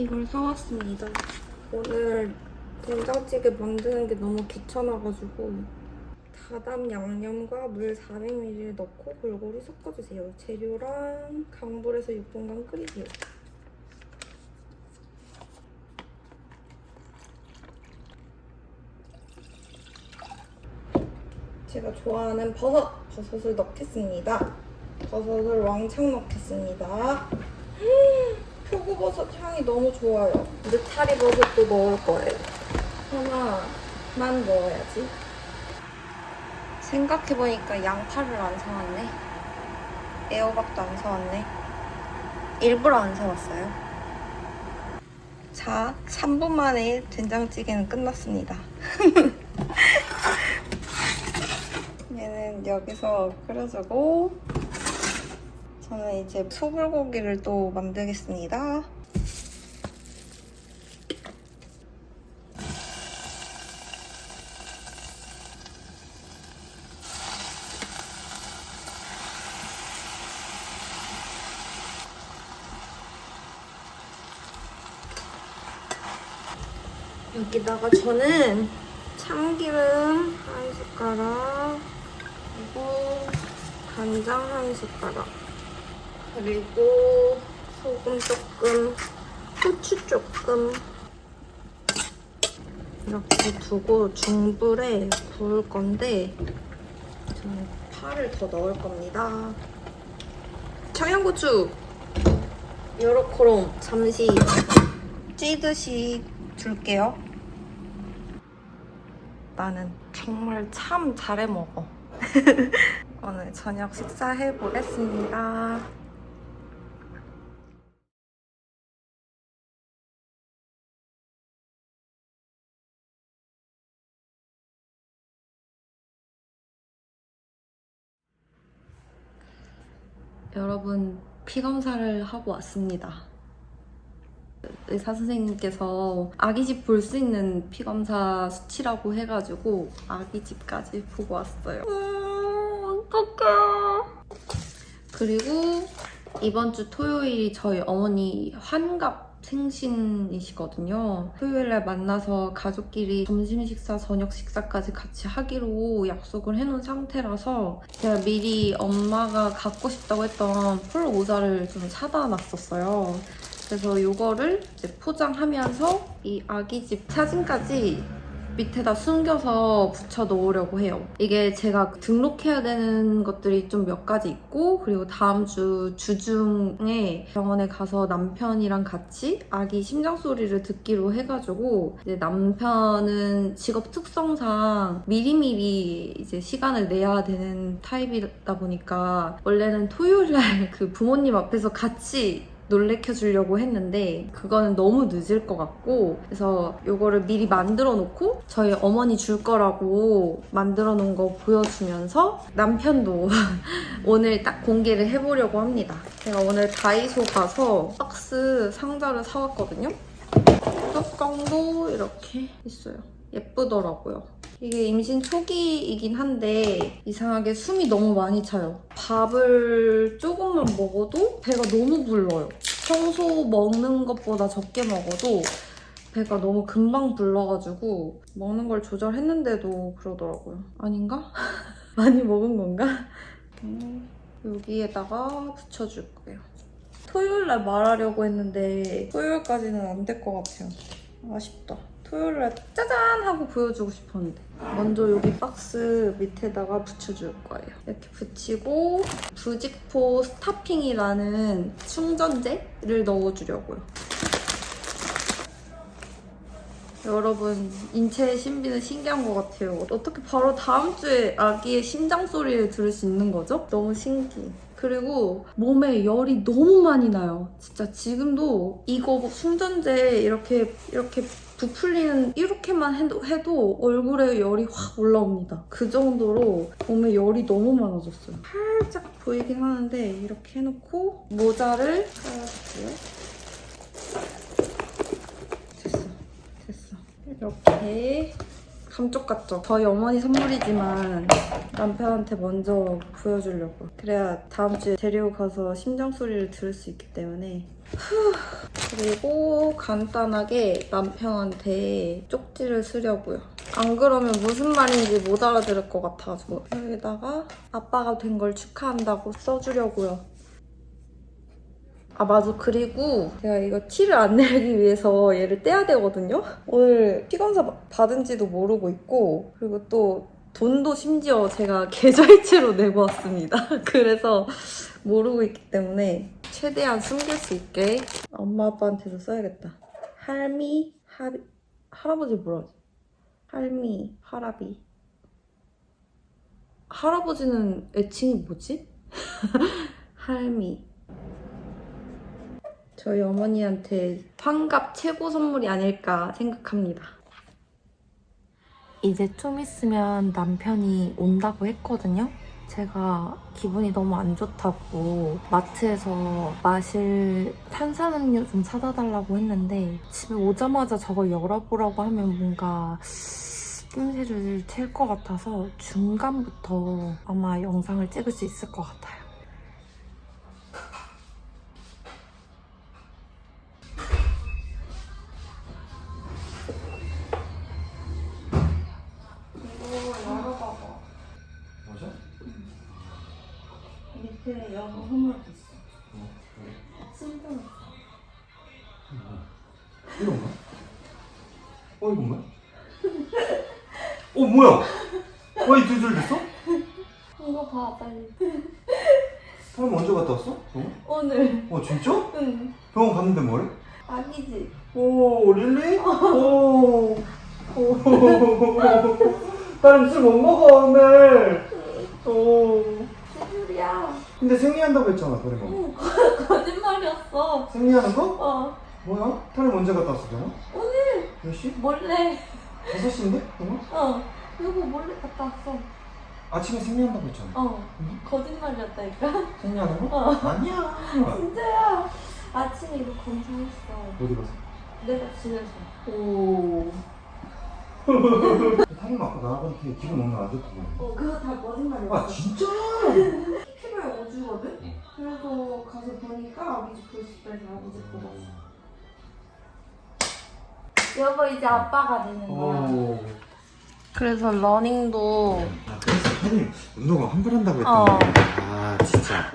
이걸 사왔습니다. 오늘 된장찌개 만드는 게 너무 귀찮아가지고 다담 양념과 물 400ml 넣고 골고루 섞어주세요. 재료랑 강불에서 6분간 끓이세요. 제가 좋아하는 버섯, 버섯을 넣겠습니다. 버섯을 왕창 넣겠습니다. 향이 너무 좋아요. 느타리 버섯도 넣을 거예요. 하나만 넣어야지. 생각해보니까 양파를 안 사왔네. 애호박도 안 사왔네. 일부러 안 사왔어요. 자, 3분 만에 된장찌개는 끝났습니다. 얘는 여기서 끓여주고 저는 이제 소불고기를 또 만들겠습니다. 여기다가 저는 참기름 한 숟가락 그리고 간장 한 숟가락 그리고 소금 조금 후추 조금 이렇게 두고 중불에 구울 건데 저는 파를 더 넣을 겁니다. 청양고추! 요렇게로 잠시 찌듯이 줄게요 나는 정말 참 잘해 먹어 오늘 저녁 식사해 보겠습니다. 여러분 피 검사를 하고 왔습니다. 의사 선생님께서 아기집 볼 수 있는 피 검사 수치라고 해가지고 아기집까지 보고 왔어요. 음, 어떡해. 그리고 이번 주 토요일이 저희 어머니 환갑 생신이시거든요. 토요일날 만나서 가족끼리 점심 식사, 저녁 식사까지 같이 하기로 약속을 해놓은 상태라서 제가 미리 엄마가 갖고 싶다고 했던 폴 모자를 좀 사다 놨었어요. 그래서 이거를 포장하면서 이 아기 집 사진까지 밑에다 숨겨서 붙여 놓으려고 해요. 이게 제가 등록해야 되는 것들이 좀 몇 가지 있고 그리고 다음 주 주중에 병원에 가서 남편이랑 같이 아기 심장 소리를 듣기로 해가지고 이제 남편은 직업 특성상 미리미리 이제 시간을 내야 되는 타입이다 보니까 원래는 토요일 날 그 부모님 앞에서 같이 놀래켜 주려고 했는데 그거는 너무 늦을 것 같고 그래서 이거를 미리 만들어 놓고 저희 어머니 줄 거라고 만들어 놓은 거 보여주면서 남편도 오늘 딱 공개를 해보려고 합니다. 제가 오늘 다이소 가서 박스 상자를 사왔거든요. 뚜껑도 이렇게 있어요. 예쁘더라고요. 이게 임신 초기이긴 한데 이상하게 숨이 너무 많이 차요. 밥을 조금만 먹어도 배가 너무 불러요. 평소 먹는 것보다 적게 먹어도 배가 너무 금방 불러가지고 먹는 걸 조절했는데도 그러더라고요. 아닌가? 많이 먹은 건가? 음, 여기에다가 붙여줄 거예요. 토요일 날 말하려고 했는데 토요일까지는 안 될 것 같아요. 아쉽다. 토요일 날 짜잔 하고 보여주고 싶었는데 먼저 여기 박스 밑에다가 붙여줄 거예요. 이렇게 붙이고 부직포 스타핑이라는 충전재를 넣어주려고요. 여러분 인체의 신비는 신기한 것 같아요. 어떻게 바로 다음 주에 아기의 심장 소리를 들을 수 있는 거죠? 너무 신기해. 그리고 몸에 열이 너무 많이 나요. 진짜 지금도 이거 충전재 이렇게 이렇게 부풀리는 이렇게만 해도, 얼굴에 열이 확 올라옵니다. 그 정도로 몸에 열이 너무 많아졌어요. 살짝 보이긴 하는데 이렇게 해놓고 모자를 깔아줄게요. 됐어. 됐어. 이렇게 감쪽 같죠? 저희 어머니 선물이지만 남편한테 먼저 보여주려고. 그래야 다음 주에 데리고 가서 심장 소리를 들을 수 있기 때문에. 후. 그리고 간단하게 남편한테 쪽지를 쓰려고요. 안 그러면 무슨 말인지 못 알아들을 것 같아가지고 여기다가 아빠가 된 걸 축하한다고 써주려고요. 아 맞아 그리고 제가 이거 티를 안 내기 위해서 얘를 떼야 되거든요 오늘 피 검사 받은지도 모르고 있고 그리고 또 돈도 심지어 제가 계좌이체로 내고 왔습니다 그래서 모르고 있기 때문에 최대한 숨길 수 있게 엄마 아빠한테도 써야겠다. 할미 하 할아버지 뭐라 하지? 할미 할아비. 할아버지는 애칭이 뭐지? 할미. 저희 어머니한테 환갑 최고 선물이 아닐까 생각합니다. 이제 좀 있으면 남편이 온다고 했거든요. 제가 기분이 너무 안 좋다고 마트에서 마실 탄산음료 좀 사다 달라고 했는데 집에 오자마자 저걸 열어보라고 하면 뭔가 낌새를 튈것 같아서 중간부터 아마 영상을 찍을 수 있을 것 같아요. 밑에 영어 있어. 어, 그래. 신경 이건가? 어, 이건가? 어, 뭐야? 어, 이 두줄 됐어? 이거 봐 빨리. 사람 언제 갔다 왔어? 병원? 오늘. 어, 진짜? 응. 병원 갔는데 뭐래? 아기지. 오, 릴리? 오. 오. 나는 술못 먹어, 오늘. 오. 시술이야. 근데 생리한다고 했잖아, 다리가. 응. 거짓말이었어. 생리하는 거? 어. 뭐야? 타림 언제 갔다 왔어, 병원? 오늘 몇 시? 몰래. 5시인데? 병원? 어. 여보 몰래 갔다 왔어. 아침에 생리한다고 했잖아. 어. 응? 거짓말이었다니까. 생리하는 거? 어. 아니야. 진짜야. 아침에 이거 검사했어. 어디 가서? 내가 집에서. 오. 타임 아까 나한테 기분 오늘 안 좋다고. 어 그거 다 거짓말이었어. 아 진짜? 피부에 오주거든? 그래서 가서 보니까 아기집 볼수있다해서 아기집 보고 왔어. 여보 이제 아빠가 되는 거야. 오. 그래서 러닝도 아 그래서 타임 운동을 환불 한다고 어. 아 진짜.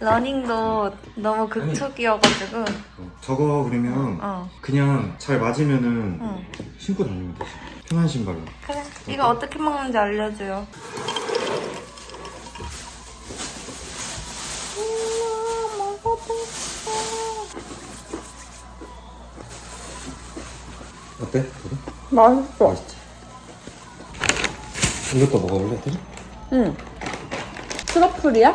러닝도 너무 극초기여가지고 어, 저거 그러면 어 그냥 잘 맞으면은 응. 신고 다니면 되지. 편한 신발로. 그래 이거 어떻게 먹는지 알려줘요. 어때? 그래? 맛있어. 맛있지. 이것도 먹어볼래? 타임? 응. 트러플이야?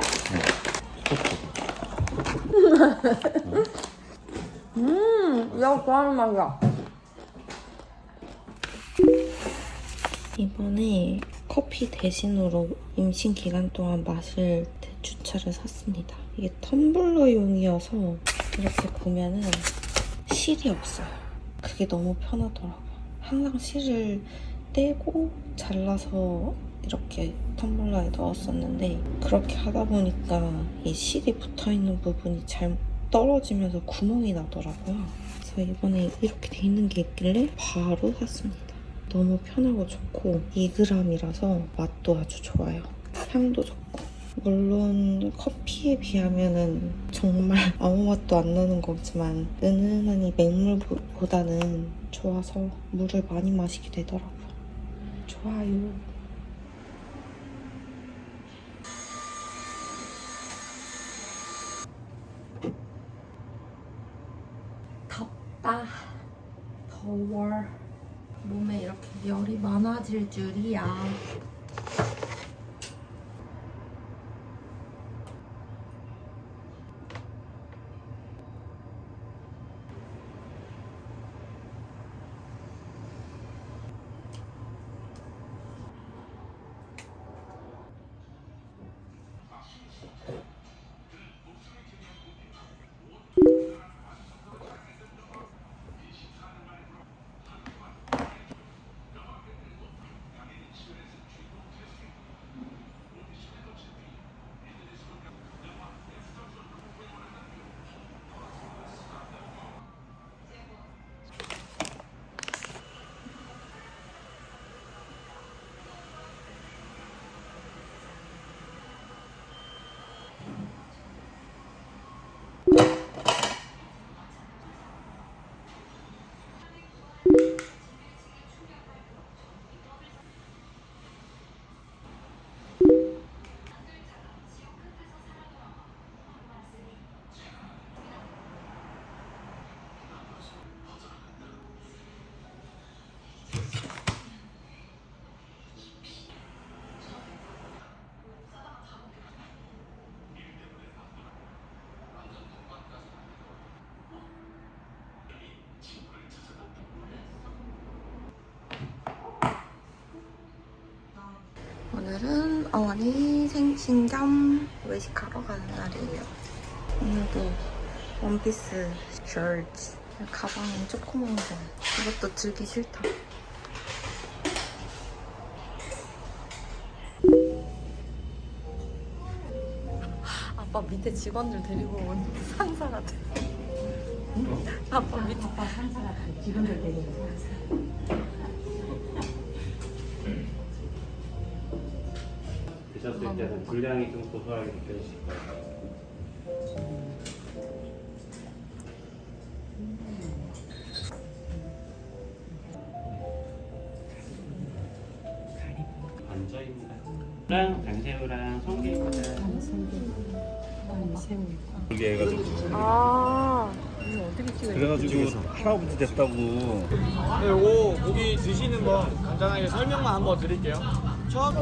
음, 내가 좋아하는 맛이야. 이번에 커피 대신으로 임신 기간 동안 마실 대추차를 샀습니다. 이게 텀블러용이어서 이렇게 보면은 실이 없어요. 그게 너무 편하더라고요. 항상 실을 떼고 잘라서 이렇게 텀블러에 넣었었는데 그렇게 하다 보니까 이 실이 붙어있는 부분이 잘 떨어지면서 구멍이 나더라고요. 그래서 이번에 이렇게 돼 있는 게 있길래 바로 샀습니다. 너무 편하고 좋고 2g이라서 맛도 아주 좋아요. 향도 좋고. 물론 커피에 비하면은 정말 아무 맛도 안 나는 거지만 은은한 이 맹물보다는 좋아서 물을 많이 마시게 되더라고요. 좋아요. 덥다. 더워. 몸에 이렇게 열이 많아질 줄이야. 어머니 생신 겸 외식하러 가는 날이에요. 오늘도 원피스 셔츠 가방은 조그만 거 이것도 들기 싫다. 아빠 밑에 직원들 데리고 온 상사 같아. 아빠 밑에 아빠 상사 같아. 직원들 데리고 상사. 드셨을 때는 분량이 좀 고소하게 느껴지실 거예요. 반저입니다. 랑 장새우랑 성게입니다. 이게 해가지고 아 이거 어떻게 찍어야 그래가지고 할아버지 됐다고 네, 요거 고기 드시는 거 간단하게 설명만 한번 드릴게요. 첫